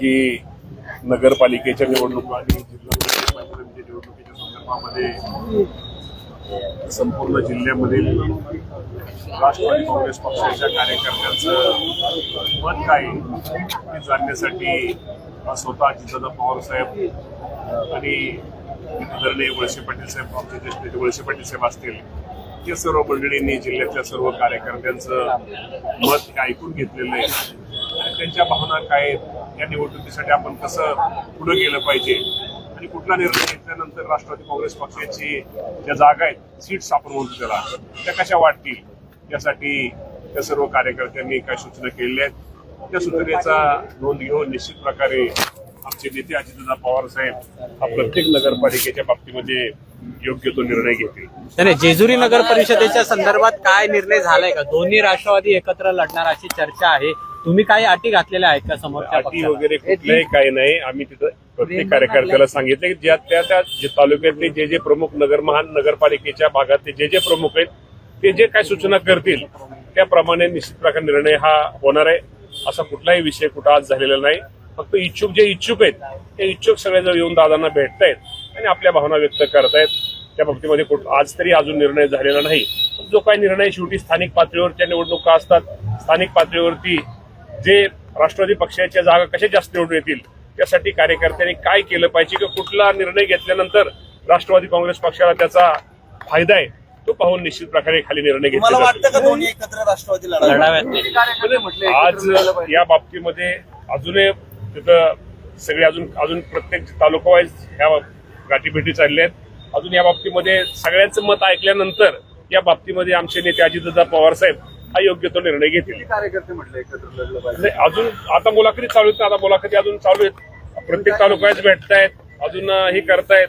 की नगरपालिकेच्या निवडणुका आणि जिल्हा निवडणुकीच्या संदर्भामध्ये संपूर्ण जिल्ह्यामधील राष्ट्रवादी काँग्रेस पक्षाच्या कार्यकर्त्यांचं मत काय हे जाणण्यासाठी स्वतः अजितदादा पवार साहेब आणि आदरणीय वळसे पाटील साहेब आमचे ज्येष्ठ नेते वळसे पाटील साहेब असतील या सर्व मंडळींनी जिल्ह्यातल्या सर्व कार्यकर्त्यांचं मत ऐकून घेतलेलं आहे. आणि त्यांच्या भावना काय आहेत? या निवडणुकीसाठी आपण कसं पुढे गेलं पाहिजे? आणि कुठला निर्णय घेतल्यानंतर राष्ट्रवादी काँग्रेस पक्षाची ज्या जागा आहेत सीट्स आपण म्हणतो त्याला त्या कशा वाटतील? यासाठी त्या सर्व कार्यकर्त्यांनी काय सूचना केलेल्या आहेत? त्या सूचनेचा नोंद घेऊन निश्चित प्रकारे आमचे नेते अजितदादा पवार साहेब हा प्रत्येक नगरपालिकेच्या बाबतीमध्ये योग्य तो निर्णय घेतील. जेजुरी नगर परिषदेच्या संदर्भात काय निर्णय झालाय का? दोन्ही राष्ट्रवादी एकत्र लढणार अशी चर्चा आहे. तुम्ही काही अटी घातलेल्या आहेत का समोरच्या अटी पक्षाला? वगैरे कुठल्याही काही नाही. आम्ही तिथं प्रत्येक कार्यकर्त्याला सांगितलं की ज्या त्या त्या जे तालुक्यातले जे जे प्रमुख नगर महान नगरपालिकेच्या भागातले जे जे प्रमुख आहेत ते जे काय सूचना करतील त्याप्रमाणे निश्चित प्रकारे निर्णय हा होणार आहे. असा कुठलाही विषय कुठं आज झालेला नाही. फक्त इच्छुक जे इच्छुक आहेत ते इच्छुक सगळेजण येऊन दादांना भेटतायत आणि आपल्या भावना व्यक्त करतायत. त्या बाबतीमध्ये कुठ- आज तरी अजून निर्णय झालेला नाही. पण जो काही निर्णय शेवटी स्थानिक पातळीवरच्या निवडणुका असतात स्थानिक पातळीवरती जे राष्ट्रवादी पक्षाच्या जागा कशा जास्त निवडून येतील त्यासाठी कार्यकर्त्यांनी काय केलं पाहिजे किंवा कुठला निर्णय घेतल्यानंतर राष्ट्रवादी काँग्रेस पक्षाला त्याचा फायदा आहे तो पाहून निश्चित प्रकारे खाली निर्णय घेतले मला जातील. वाटतं का दोन्ही एकत्र राष्ट्रवादी लढावी लढाव्यात नाही. आज या बाबतीमध्ये अजूनही तिथं सगळे अजून अजून प्रत्येक तालुका वाईज ह्या गाठीभेटी चालल्या आहेत अजून या बाबतीमध्ये सगळ्यांचं मत ऐकल्यानंतर या बाबतीमध्ये आमचे नेते अजितदादा पवार साहेब हा योग्य तो निर्णय घेतील. कार्यकर्ते म्हटलं एकत्र लढलं पाहिजे? नाही अजून आता मुलाखती चालू आहेत ना आता मुलाखती अजून चालू आहेत. प्रत्येक तालुक्यात भेटतायत अजून अं, हे करतायत.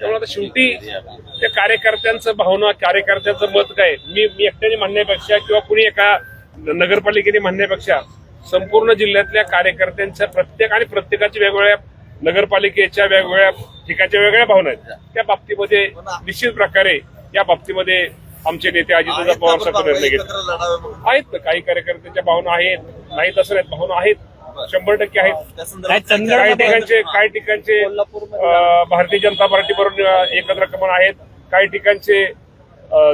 त्यामुळे आता शेवटी त्या कार्यकर्त्यांचं भावना कार्यकर्त्यांचं मत काय? मी मी एकट्याने म्हणण्यापेक्षा किंवा कुणी एका नगरपालिकेने म्हणण्यापेक्षा संपूर्ण जिल्ह्यातल्या कार्यकर्त्यांच्या प्रत्येक आणि प्रत्येकाच्या वेगवेगळ्या नगरपालिकेच्या वेगवेगळ्या ठिकाणच्या वेगळ्या भावना आहेत. त्या बाबतीमध्ये निश्चित प्रकारे या बाबतीमध्ये आमचे नेते अजितदादा पवार साहेब निर्णय घेतील आहेत ना काही कार्यकर्त्यांच्या भावना आहेत नाहीत असं नाहीत भावना आहेत. शंभर टक्के आहेत. काही ठिकाणचे काही ठिकाणचे भारतीय जनता पार्टी बरोबर एकत्र कमन आहेत. काही ठिकाणचे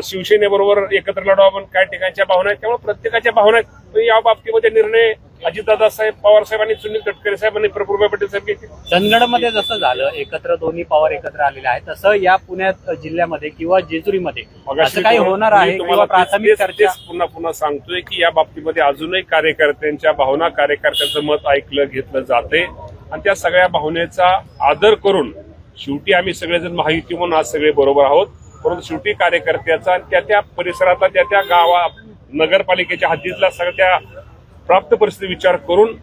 शिवसेनेबरोबर एकत्र लढवा पण काही ठिकाणच्या भावना आहेत. त्यामुळे प्रत्येकाच्या भावना या बाबतीमध्ये निर्णय अजितदादा साहेब पवार साहेब आणि सुनील तटकरे साहेब आणि प्रफुल्ल पटेल साहेब घेतील चंदगडमध्ये जसं झालं एकत्र दोन्ही पॉवर एकत्र आलेले आहेत तसं या पुण्यात जिल्ह्यामध्ये किंवा जेजुरीमध्ये असं काही होणार आहे तुम्हाला किंवा प्राथमिक चर्चा? पुन्हा पुन्हा सांगतोय की या बाबतीमध्ये अजूनही कार्यकर्त्यांच्या भावना कार्यकर्त्यांचं मत ऐकलं घेतलं जाते. आणि त्या सगळ्या भावनेचा आदर करून शेवटी आम्ही सगळेजण माहिती म्हणून आज सगळे बरोबर आहोत. परंतु शेवटी कार्यकर्त्याचा त्या त्या परिसरातला त्या त्या गावा नगरपालिकेच्या हद्दीतला सगळ्या प्राप्त परिस्थिती विचार करून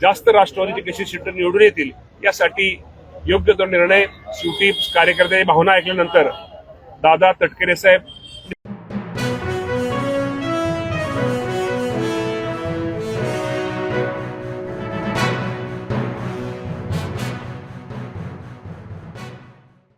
जास्त राष्ट्रवादीची कशी सीट निवडून येतील यासाठी योग्य तो निर्णय शेवटी कार्यकर्त्यांची भावना ऐकल्यानंतर दादा तटकरे साहेब